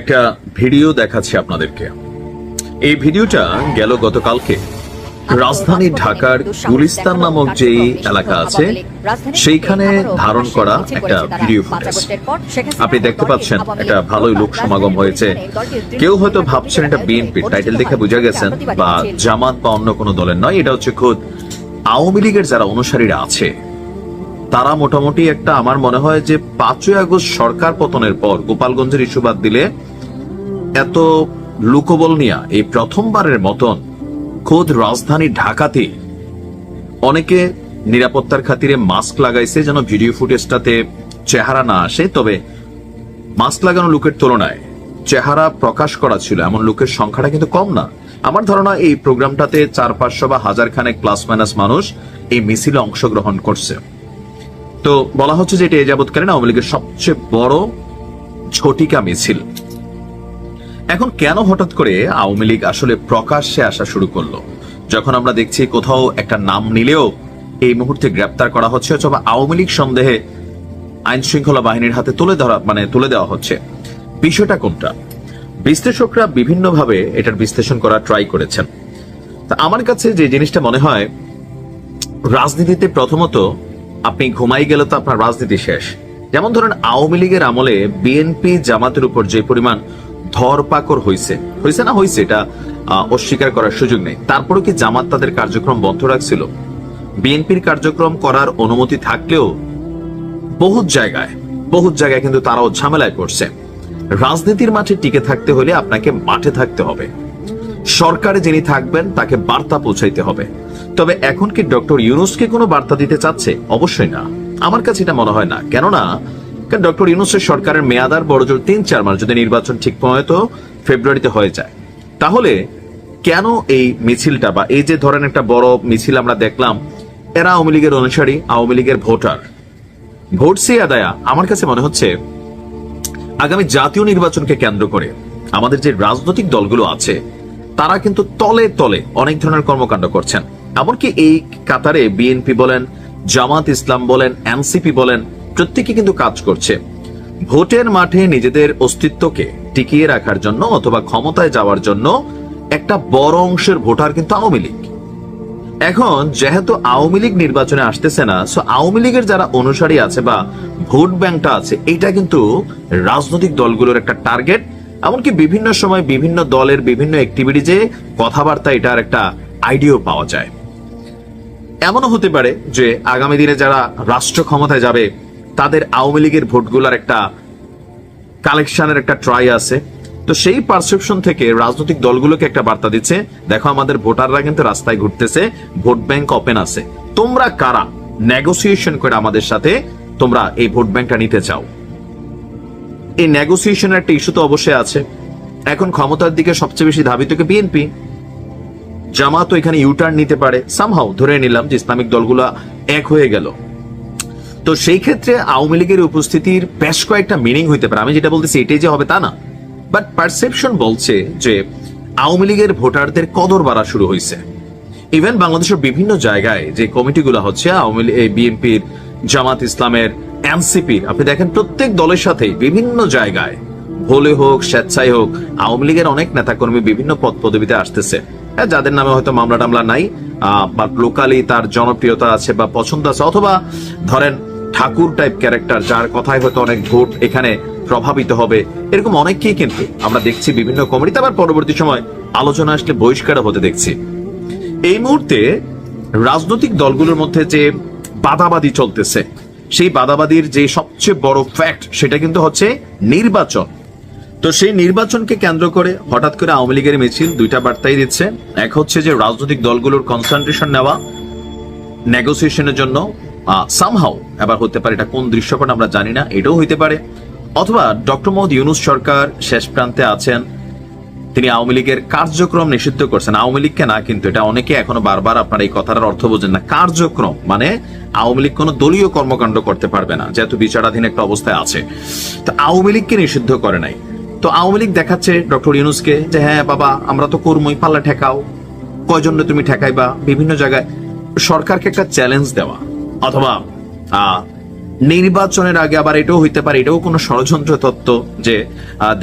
একটা ভিডিও দেখাচ্ছি আপনাদেরকে। এই ভিডিওটা গেল গতকালকে। রাজধানী ঢাকার গুলিস্তান নামক যেই এলাকা আছে, সেইখানে ধারণ করা একটা ভিডিও ফুটেজ। আপনি দেখতে পাচ্ছেন, একটা ভালোই লোক সমাগম হয়েছে। কেউ হয়তো ভাবছেন এটা বিএনপি, টাইটেল দেখে বুঝে গেছেন, বা জামাত বা অন্য কোনো দলের নয়, এটা হচ্ছে খোদ আওয়ামী লীগের যারা অনুসারীরা আছে। তারা মোটামুটি একটা আমার মনে হয় যে পাঁচই আগস্ট সরকার পতনের পর গোপালগঞ্জের ইস্যু বাদ দিলে এত লুকোবল নিয়া এই প্রথমবারের মতন খোদ রাজধানী ঢাকাতে অনেকে নিরাপত্তার খাতিরে মাস্ক লাগাইছে যেন ভিডিও ফুটেজটাতে চেহারা না আসে। তবে মাস্ক লাগানো লোকের তুলনায় চেহারা প্রকাশ করা ছিল, এমন লোকের সংখ্যাটা কিন্তু কম না। আমার ধারণা এই প্রোগ্রামটাতে চার পাঁচশো বা হাজার খানেক প্লাস মাইনাস মানুষ এই মিছিলে অংশগ্রহণ করছে। তো বলা হচ্ছে যে এটা যাবৎকালীন আওয়ামী লীগের সবচেয়ে বড় ঝটিকা মিছিল। এখন কেন হঠাৎ করে আওয়ামী লীগ আসলে প্রকাশ্যে আসা শুরু করল? যখন আমরা দেখছি কোথাও একটা নাম নিলেও এই মুহূর্তে গ্রেপ্তার করা হচ্ছে, অথবা আওয়ামী লীগ সন্দেহে আইন শৃঙ্খলা বাহিনীর হাতে তুলে ধরা মানে তুলে দেওয়া হচ্ছে। বিষয়টা কোনটা? বিশ্লেষকরা বিভিন্নভাবে এটার বিশ্লেষণ করা ট্রাই করেছেন। তা আমার কাছে যে জিনিসটা মনে হয়, রাজনীতিতে প্রথমত আপনি ঘুমাই গেলে তো আপনার রাজনীতি শেষ। যেমন ধরেন, আওয়ামী লীগের আমলে বিএনপি জামাতের উপর যে পরিমাণ ধরপাকড় হয়েছে হয়েছে না হয়েছে এটা অস্বীকার করার সুযোগ নেই। তারপরেও কি জামাত তাদের কার্যক্রম বন্ধ রাখছিল? বিএনপির কার্যক্রম করার অনুমতি থাকলেও বহুত জায়গায় বহুত জায়গায় কিন্তু তারাও ঝামেলায় পড়ছে। রাজনীতির মাঠে টিকে থাকতে হলে আপনাকে মাঠে থাকতে হবে। সরকারে যিনি থাকবেন, তাকে বার্তা পৌঁছাইতে হবে। তবে এখন কি ডক্টর ইউনুসকে কোনো বার্তা দিতে চাচ্ছে? অবশ্যই না। আমার কাছে এটা মনে হয় না। কেননা, কারণ ডক্টর ইউনুসের সরকারের মেয়াদার বড় জোর তিন, চার মাস যদি নির্বাচন ঠিক মতো ফেব্রুয়ারিতে হয়ে যায়, তাহলে কেন এই মিছিলটা বা এই যে ধরেন একটা বড় মিছিল আমরা দেখলাম, এরা আওয়ামী লীগের অনুসারী, আওয়ামী লীগের ভোটার। ভোট সে আদায়া, আমার কাছে মনে হচ্ছে আগামী জাতীয় নির্বাচনকে কেন্দ্র করে আমাদের যে রাজনৈতিক দলগুলো আছে তারা কিন্তু তলে তলে অনেক ধরনের কর্মকাণ্ড করছেন। এমনকি এই কাতারে বিএনপি বলেন, জামাত ইসলাম বলেন এনসিপি বলেন, প্রত্যেকে কিন্তু কাজ করছে। ভোটের মাঠে নিজেদের অস্তিত্বকে টিকিয়ে রাখার জন্য অথবা ক্ষমতায় যাওয়ার জন্য একটা বড় অংশের ভোটার কিন্তু আওয়ামী লীগ। এখন যেহেতু আওয়ামী লীগ নির্বাচনে আসতেছে না সো আওয়ামী লীগের যারা অনুসারী আছে বা ভোট ব্যাংকটা আছে এটা কিন্তু রাজনৈতিক দলগুলোর একটা টার্গেট। এমনকি বিভিন্ন সময় বিভিন্ন দলের বিভিন্ন অ্যাক্টিভিটিজে কথাবার্তা এটার একটা আইডিয়া পাওয়া যায়। এমনও হতে পারে যে আগামী দিনে যারা রাষ্ট্র ক্ষমতায় যাবে, তাদের আওয়ামী লীগের ভোটগুলোর একটা কালেকশনের একটা ট্রাই আছে। তো সেই পারসেপশন থেকে রাজনৈতিক দলগুলোকে একটা বার্তা দিচ্ছে, দেখো আমাদের ভোটাররা কিন্তু রাস্তায় ঘুরতেছে, ভোট ব্যাংক ওপেন আছে। তোমরা কারা? নেগোসিয়েশন করে আমাদের সাথে তোমরা এই ভোট ব্যাংকটা নিতে চাও। এই নেগোসিয়েশনের একটা ইস্যু তো অবশ্যই আছে। এখন ক্ষমতার দিকে সবচেয়ে বেশি ধাবিত কে বিএনপি জামাত তো এখানে ইউটার্ন নিতে পারে। সামহাও ধরে নিলাম যে ইসলামিক দলগুলা এক হয়ে গেল। তো সেই ক্ষেত্রে আওয়ামী লীগের উপস্থিতির বেশ কয়েকটা মিনিং হইতে পারে। আমি যেটা বলতেছি এটাই যে হবে তা না। বাট পারসেপশন বলছে যে আওয়ামী লীগের ভোটারদের কদর বাড়া শুরু হয়েছে ইভেন বাংলাদেশের বিভিন্ন জায়গায় যে কমিটিগুলো হচ্ছে, আওয়ামী বিএনপির জামাত ইসলামের এনসিপির আপনি দেখেন প্রত্যেক দলের সাথে বিভিন্ন জায়গায় ভোলে হোক স্বেচ্ছায় হোক আওয়ামী লীগের অনেক নেতাকর্মী বিভিন্ন পদ পদবিতে আসতেছে। হ্যাঁ, যাদের নামে হয়তো মামলা টামলা নাই বা লোকালি তার জনপ্রিয়তা আছে বা পছন্দ আছে অথবা ধরেন ঠাকুর টাইপ ক্যারেক্টার যার কথায় হয়তো অনেক ভোট এখানে প্রভাবিত হবে এরকম অনেককেই কিন্তু আমরা দেখছি বিভিন্ন কমিটিতে আবার পরবর্তী সময় আলোচনা আসলে বহিষ্কার হতে দেখছি। এই মুহূর্তে রাজনৈতিক দলগুলোর মধ্যে যে বাদাবাদি চলতেছে। সেই বাদাবাদির যে সবচেয়ে বড় ফ্যাক্ট সেটা কিন্তু হচ্ছে নির্বাচন। তো সেই নির্বাচনকে কেন্দ্র করে হঠাৎ করে আওয়ামী লীগের মিছিল, দুইটা বার্তাই দিচ্ছে। এক হচ্ছে যে রাজনৈতিক দলগুলোর কনসেন্ট্রেশন নেওয়া নেগোসিয়েশনের জন্য সামহাও এবার হতে পারে, এটা কোন দৃশ্যপট আমরা জানি না, এটাও হইতে পারে। অথবা ডক্টর মোহাম্মদ ইউনুস সরকার শেষ প্রান্তে আছেন তিনি আওয়ামী লীগের কার্যক্রম নিষিদ্ধ করছেন। আওয়ামী লীগকে না কিন্তু এটা অনেকে এখনও বারবার আপনার এই কথাটার অর্থ বোঝেন না। কার্যক্রম মানে আওয়ামী লীগ কোনো দলীয় কর্মকাণ্ড করতে পারবে না, যেহেতু বিচারাধীন একটা অবস্থায় আছে। তো আওয়ামী লীগকে নিষিদ্ধ করে নাই। তো আওয়ামী লীগ দেখাচ্ছে ডক্টর ইউনুসকে যে হ্যাঁ বাবা, আমরা তো কর্মই, পাল্লা ঠেকাও। কয়জন্য তুমি ঠেকাইবা? বিভিন্ন জায়গায় সরকারকে একটা চ্যালেঞ্জ দেওয়া, অথবা নির্বাচনের আগে আবার এটাও হইতে পারে, এটাও কোনো ষড়যন্ত্র তত্ত্ব যে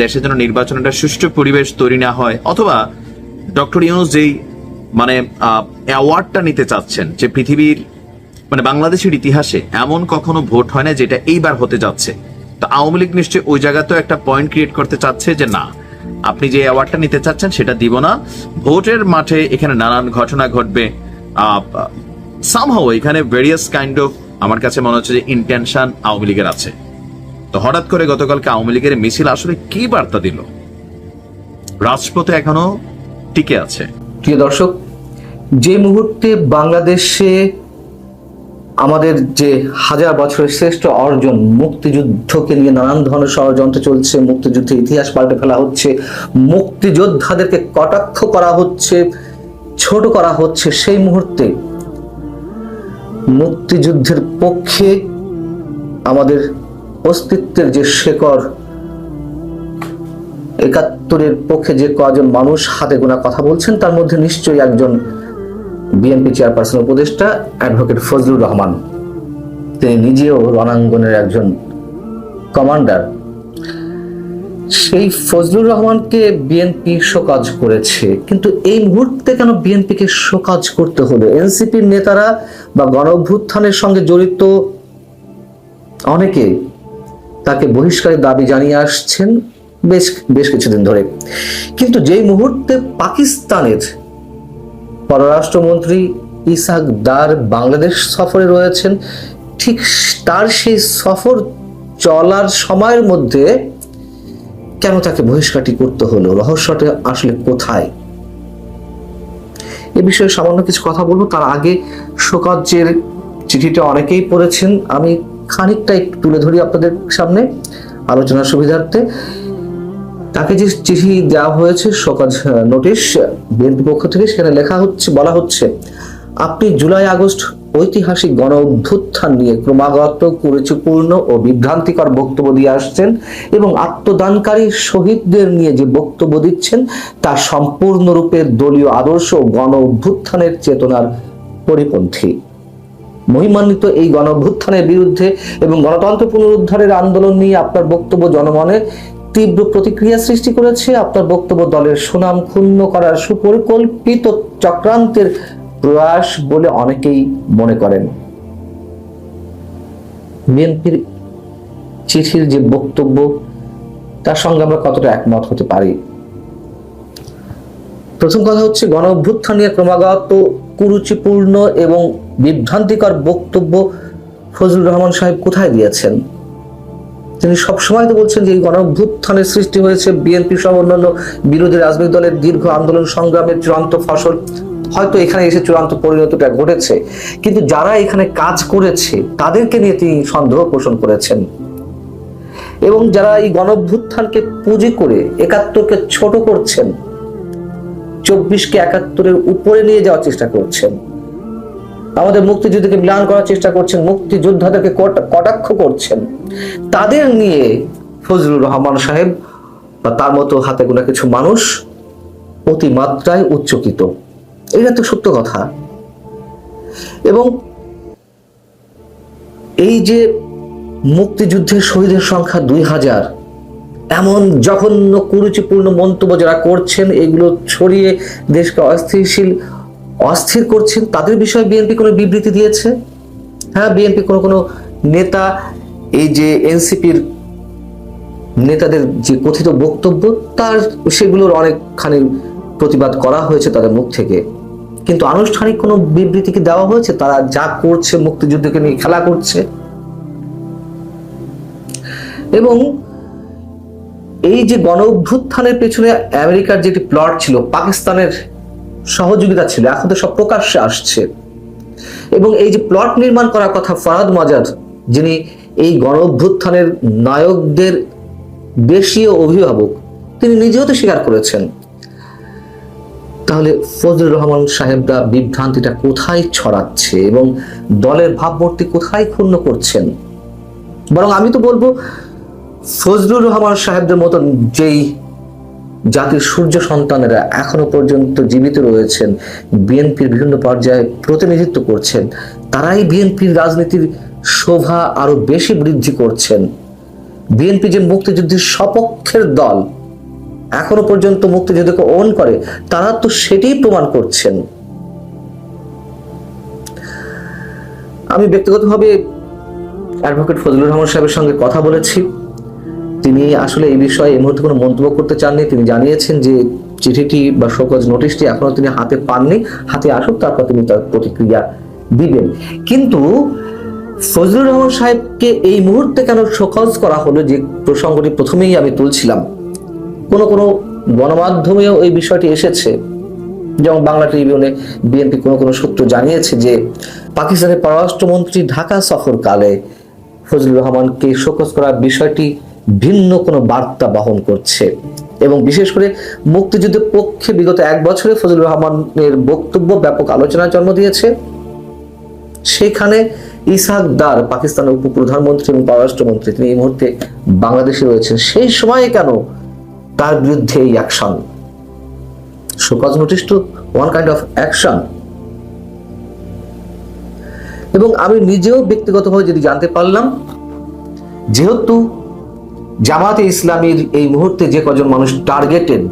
দেশে যেন নির্বাচনের একটা সুষ্ঠু পরিবেশ তৈরি না হয়, অথবা ডক্টর ইউনুস যেই মানে অ্যাওয়ার্ডটা নিতে চাচ্ছেন, যে পৃথিবীর মানে বাংলাদেশের ইতিহাসে এমন কখনো ভোট হয় না যেটা এইবার হতে যাচ্ছে। তো আওয়ামী লীগ নিশ্চয়ই ওই জায়গাতেও একটা পয়েন্ট ক্রিয়েট করতে চাচ্ছে যে, না, আপনি যে অ্যাওয়ার্ডটা নিতে চাচ্ছেন সেটা দিব না। ভোটের মাঠে এখানে নানান ঘটনা ঘটবে। সামহাও এখানে ভেরিয়াস কাইন্ড অফ আমার কাছে মনে হচ্ছে যে ইন্টেনশন আওয়ামী লীগের আছে। তো হঠাৎ করে গতকালকে আওয়ামী লীগের মিছিল আসলে কি বার্তা দিল? রাজপথে এখনও টিকে আছে। প্রিয় দর্শক, যে মুহূর্তে বাংলাদেশে আমাদের যে হাজার বছরের শ্রেষ্ঠ অর্জন, মুক্তিযুদ্ধকে নিয়ে নানান ধরনের ষড়যন্ত্র চলছে, মুক্তিযুদ্ধের ইতিহাস পাল্টে ফেলা হচ্ছে, মুক্তিযোদ্ধাদেরকে কটাক্ষ করা হচ্ছে, ছোট করা হচ্ছে, সেই মুহূর্তে মুক্তিযুদ্ধের পক্ষে আমাদের অস্তিত্বের যে শেকর একাত্তরের পক্ষে যে কজন মানুষ হাতে গোনা কথা বলছেন, তার মধ্যে নিশ্চয়ই একজন বিএনপি চেয়ারপারসন উপদেষ্টা অ্যাডভোকেট ফজলুর রহমান। তিনি নিজেও রণাঙ্গনের একজন কমান্ডার সেই ফজলুর রহমানকে বিএনপি শোকাজ করেছে। কিন্তু এই মুহূর্তে কেন বিএনপিকে শোকাজ করতে হলো? এনসিপির নেতারা বা গণ অভ্যুত্থানের সঙ্গে জড়িত অনেকে তাকে বহিষ্কারের দাবি জানিয়ে আসছেন বেশ বেশ কিছুদিন ধরে। কিন্তু যেই মুহূর্তে পাকিস্তানের পররাষ্ট্রমন্ত্রী ইসাক দার বাংলাদেশ সফরে রয়েছেন, ঠিক তার সেই সফর চলার সময়ের মধ্যে কেন তাকে বহিষ্কারটি করতে হলো? রহস্যটা আসলে কোথায়? এ বিষয়ে সামান্য কিছু কথা বলব। তার আগে শোকাজ্যের চিঠিটা অনেকেই পড়েছেন। আমি খানিকটা একটু তুলে ধরি আপনাদের সামনে আলোচনার সুবিধার্থে। তাকে যে চিঠি দেওয়া হয়েছে, শোকাজ নোটিশ বিএনপি পক্ষ থেকে, সেখানে লেখা হচ্ছে, বলা হচ্ছে, আপনি জুলাই আগস্ট ঐতিহাসিক গণ অভ্যুত্থান নিয়ে ক্রমাগত কুরুচিপূর্ণ ও বিভ্রান্তিকর বক্তব্য দিয়ে আসছেন এবং আত্মদানকারী শহীদদের নিয়ে যে বক্তব্য দিচ্ছেন, তা সম্পূর্ণরূপে দলীয় আদর্শ গণ অভ্যুত্থানের চেতনার পরিপন্থী। মহিমান্বিত এই গণ অভ্যুত্থানের বিরুদ্ধে এবং গণতন্ত্র পুনরুদ্ধারের আন্দোলন নিয়ে আপনার বক্তব্য জনমনে তীব্র প্রতিক্রিয়া সৃষ্টি করেছে। আপনার বক্তব্য দলের সুনাম ক্ষুণ্ণ করার সুপরিকল্পিত চক্রান্তের প্রয়াস বলে অনেকেই মনে করেন। বিএনপির চিঠির যে বক্তব্য, তার সঙ্গে আমরা কতটা একমত হতে পারি? প্রথম কথা হচ্ছে গণ অভ্যুত্থান নিয়ে ক্রমাগত কুরুচিপূর্ণ এবং বিভ্রান্তিকর বক্তব্য ফজলুর রহমান সাহেব কোথায় দিয়েছেন? তিনি সবসময় তো বলছেন যে এই গণ অভ্যুত্থানের সৃষ্টি হয়েছে বিএনপি সহ অন্যান্য বিরোধী রাজনৈতিক দলের দীর্ঘ আন্দোলন সংগ্রামের চূড়ান্ত ফসল। হয়তো এখানে এসে চূড়ান্ত পরিণতটা ঘটেছে। কিন্তু যারা এখানে কাজ করেছে, তাদেরকে নিয়ে তিনি সন্দেহ পোষণ করেছেন। এবং যারা এই গণ অভ্যুত্থানকে পুঁজি করে একাত্তরকে ছোট করছেন, চব্বিশকে একাত্তরের উপরে নিয়ে যাওয়ার চেষ্টা করছেন। আমাদের মুক্তিযুদ্ধকে ম্লান করার চেষ্টা করছেন, মুক্তিযোদ্ধাদেরকে কটাক্ষ করছেন। তাদের নিয়ে ফজলুর রহমান সাহেব বা তার মতো হাতে গোনা কিছু মানুষ অতিমাত্রায় উচ্চকিত। এটা তো সত্য কথা। এবং এই যে মুক্তিযুদ্ধের শহীদের সংখ্যা দুই হাজার, এমন জঘন্য কুরুচিপূর্ণ মন্তব্য যারা করছেন, এগুলো ছড়িয়ে দেশকে অস্থিরশীল, অস্থির করছেন, তাদের বিষয়ে বিএনপি কোনো বিবৃতি দিয়েছে? হ্যাঁ বিএনপি কোনো কোনো নেতা, এই যে এনসিপির নেতাদের যে কথিত বক্তব্য, তার সেগুলোর অনেকখানি প্রতিবাদ করা হয়েছে তাদের মুখ থেকে। কিন্তু আনুষ্ঠানিক কোনো বিবৃতি কি দেওয়া হয়েছে? তারা যা করছে, মুক্তিযুদ্ধকে নিয়ে খেলা করছে। এবং এই যে গণ অভ্যুত্থানের পেছনে আমেরিকার যেটি প্লট ছিল, পাকিস্তানের সহযোগিতা ছিল, এখন তো সব প্রকাশ্যে আসছে। এবং এই যে প্লট নির্মাণ করার কথা ফরাদ মাজার, যিনি এই গণ অভ্যুত্থানের নায়কদের দেশীয় অভিভাবক, তিনি নিজেও তো স্বীকার করেছেন। তাহলে ফজলুর রহমান সাহেবরা বিভ্রান্তিটা কোথায় ছড়াচ্ছে এবং দলের ভাবমূর্তি কোথায় ক্ষুণ্ণ করছেন? বরং আমি তো বলব, ফজলুর রহমান সাহেবদের মতন যেই জাতির সূর্য সন্তানেরা এখনও পর্যন্ত জীবিত রয়েছেন, বিএনপির বিভিন্ন পর্যায়ে প্রতিনিধিত্ব করছেন, তারাই বিএনপির রাজনীতির শোভা আরও বেশি বৃদ্ধি করছেন। বিএনপি যে মুক্তিযুদ্ধের সপক্ষের দল এখনও পর্যন্ত মুক্তিযুদ্ধকে ওন করে, তারা তো সেটাই প্রমাণ করছেন। আমি ব্যক্তিগতভাবে অ্যাডভোকেট ফজলুর রহমান সাহেবের সঙ্গে কথা বলেছি। তিনি আসলে এই বিষয়ে এই মুহূর্তে কোনো মন্তব্য করতে চাননি। তিনি জানিয়েছেন যে চিঠিটি বা শোকজ নোটিশটি এখনও তিনি হাতে পাননি। হাতে আসুক, তারপর তিনি তার প্রতিক্রিয়া দিবেন। কিন্তু ফজলুর রহমান সাহেবকে এই মুহূর্তে কেন শোকজ করা হলো যে প্রসঙ্গটি প্রথমেই আমি তুলছিলাম? কোনো কোনো গণমাধ্যমেও এই বিষয়টি এসেছে। যেমন বাংলা ট্রিবিউনে বিএনপি কোনো কোনো সূত্র জানিয়েছে যে, পাকিস্তানের পররাষ্ট্রমন্ত্রী ঢাকা সফরকালে ফজলুর রহমানকে শোকজ করার বিষয়টি ভিন্ন কোনো বার্তা বহন করছে। এবং বিশেষ করে মুক্তিযুদ্ধের পক্ষে বিগত এক বছরে ফজলুর রহমানের বক্তব্য ব্যাপক আলোচনার জন্ম দিয়েছে। সেখানে ইসাক দার পাকিস্তানের উপপ্রধানমন্ত্রী এবং পররাষ্ট্রমন্ত্রী, তিনি এই মুহূর্তে বাংলাদেশে রয়েছেন। সেই সময়ে কেন তার বিরুদ্ধে এই action show cause notice to one kind of action এবং আমি নিজেও ব্যক্তিগতভাবে যদি জানতে পারলাম, যেহেতু জামাতে ইসলামীর এই মুহূর্তে যে কজন মানুষ টার্গেটেড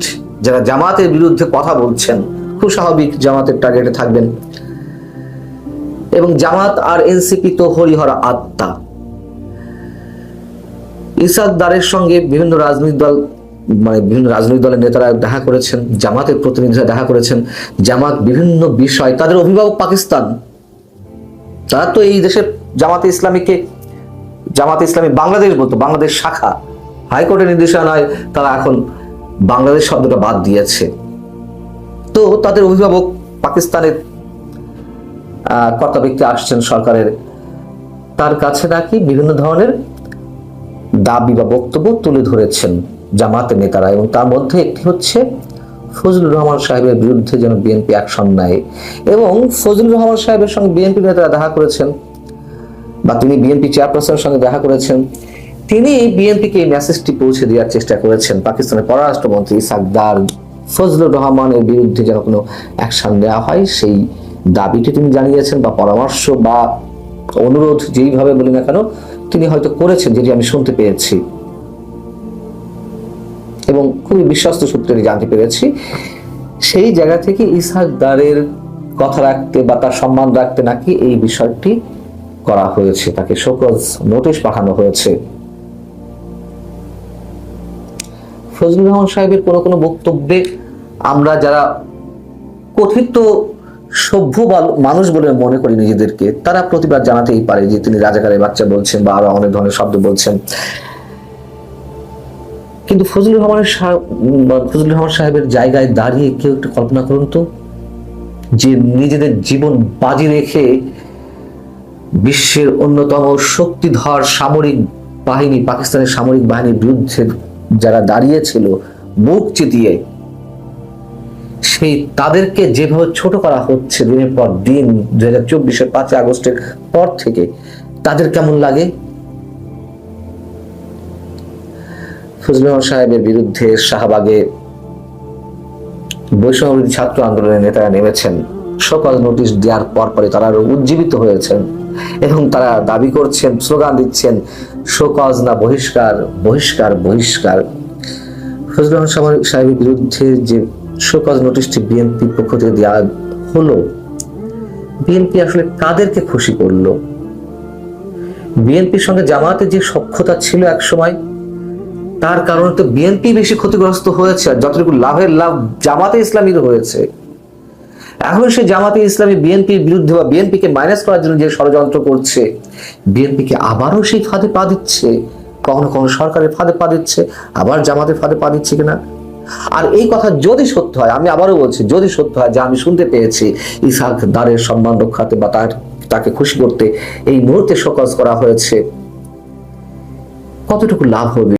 যারা জামাতের বিরুদ্ধে কথা বলছেন, খুব স্বাভাবিক জামাতের টার্গেটে থাকবেন। এবং জামাত আর এনসিপি তো হরিহর আত্মা। ইসাদ দারের সঙ্গে বিভিন্ন রাজনৈতিক দল মানে বিভিন্ন রাজনৈতিক দলের নেতারা দেখা করেছেন, জামাতের প্রতিনিধিরা দেখা করেছেন, জামাত বিভিন্ন বিষয়, তাদের অভিভাবক পাকিস্তান, তারা তো এই দেশের জামাতে ইসলামীকে, জামাতে ইসলামী বাংলাদেশ বলতো, বাংলাদেশ শাখা, হাইকোর্টের নির্দেশনায় তারা এখন বাংলাদেশ শব্দটা বাদ দিয়েছে। তো তাদের অভিভাবক পাকিস্তানের কর্তা ব্যক্তি আসছেন সরকারের, তার কাছে নাকি বিভিন্ন ধরনের দাবি বা বক্তব্য তুলে ধরেছেন। জামাতের নেতারা এবং তার মধ্যে একটি হচ্ছে ফজলুর রহমান সাহেবের বিরুদ্ধে যেন বিএনপি অ্যাকশন নেয় এবং ফজলুর রহমান সাহেবের সঙ্গে বিএনপি নেতারা দেখা করেছেন বা তিনি বিএনপি চেয়ারপারসনের সঙ্গে দেখা করেছেন। তিনি বিএনপিকে এই মেসেজটি পৌঁছে দেওয়ার চেষ্টা করেছেন পাকিস্তানের পররাষ্ট্রমন্ত্রী সাকদার ফজলুর রহমানের বিরুদ্ধে যেন কোনো অ্যাকশন নেওয়া হয়, সেই দাবিটি তিনি জানিয়েছেন বা পরামর্শ বা অনুরোধ যেইভাবে বলি না কেন, তিনি হয়তো করেছেন, যেটি আমি শুনতে পেয়েছি। এবং খুবই বিশ্বস্ত সূত্রে জানতে পেরেছি। সেই জায়গা থেকে ইসহাক দারের কথা রাখতে বা তার সম্মান রাখতে নাকি এই বিষয়টি করা হয়েছে, তাকে শোকজ নোটিশ পাঠানো হয়েছে। ফজলুর রহমান সাহেবের কোনো কোনো বক্তব্যে আমরা যারা কথিত সভ্য মানুষ বলে মনে করি নিজেদেরকে, তারা প্রতিবাদ জানাতেই পারে যে তিনি রাজাকারের বাচ্চা বলছেন বা আরও অনেক ধরনের শব্দ বলছেন। কিন্তু ফজলুর রহমানের ফজলুর রহমান সাহেবের জায়গায় দাঁড়িয়ে কেউ একটু কল্পনা করুন তো, যে নিজেদের জীবন বাজি রেখে বিশ্বের অন্যতম শক্তিধর সামরিক বাহিনী, পাকিস্তানের সামরিক বাহিনীর বিরুদ্ধে যারা দাঁড়িয়েছিল, মুখ চিতিয়ে, সেই তাদেরকে যেভাবে ছোট করা হচ্ছে দিনের পর দিন, দুই হাজার চব্বিশের পাঁচই আগস্টের পর থেকে, তাদের কেমন লাগে? রহমান সাহেবের বিরুদ্ধে শাহবাগে বৈষম্যবিরোধী ছাত্র আন্দোলনের নেতারা নেমেছেন। সকল নোটিশ দেওয়ার পর পরে তারা উজ্জীবিত হয়েছেন এবং তারা দাবি করছেন, স্লোগান দিচ্ছেন শোকজ না বহিষ্কার বহিষ্কার বহিষ্কার। ফজলুর সাহেবের বিরুদ্ধে যে শোকজ নোটিশটি বিএনপির পক্ষ থেকে দেওয়া হলো, বিএনপি আসলে কাদেরকে খুশি করল? বিএনপির সঙ্গে জামাতের যে সক্ষতা ছিল এক সময় তার কারণে তো বিএনপি বেশি ক্ষতিগ্রস্ত হয়েছে আর যতটুকু লাভের লাভ জামাতে ইসলামীর হয়েছে। এখন সে জামাতে ইসলামী বিএনপির বিরুদ্ধে বা বিএনপিকে মাইনাস করার জন্য যে ষড়যন্ত্র করছে বিএনপিকে আবারও সেই ফাঁদে পা দিচ্ছে। কখনো কখনো সরকারের ফাঁদে পা দিচ্ছে, আবার জামাতের ফাঁদে পা দিচ্ছে কিনা? আর এই কথা যদি সত্য হয়, আমি আবারও বলছি, যদি সত্য হয়, যা আমি শুনতে পেয়েছি, ইসাক দারের সম্মান রক্ষাতে বা তার, তাকে খুশি করতে এই মুহূর্তে সকজ করা হয়েছে। কতটুকু লাভ হবে?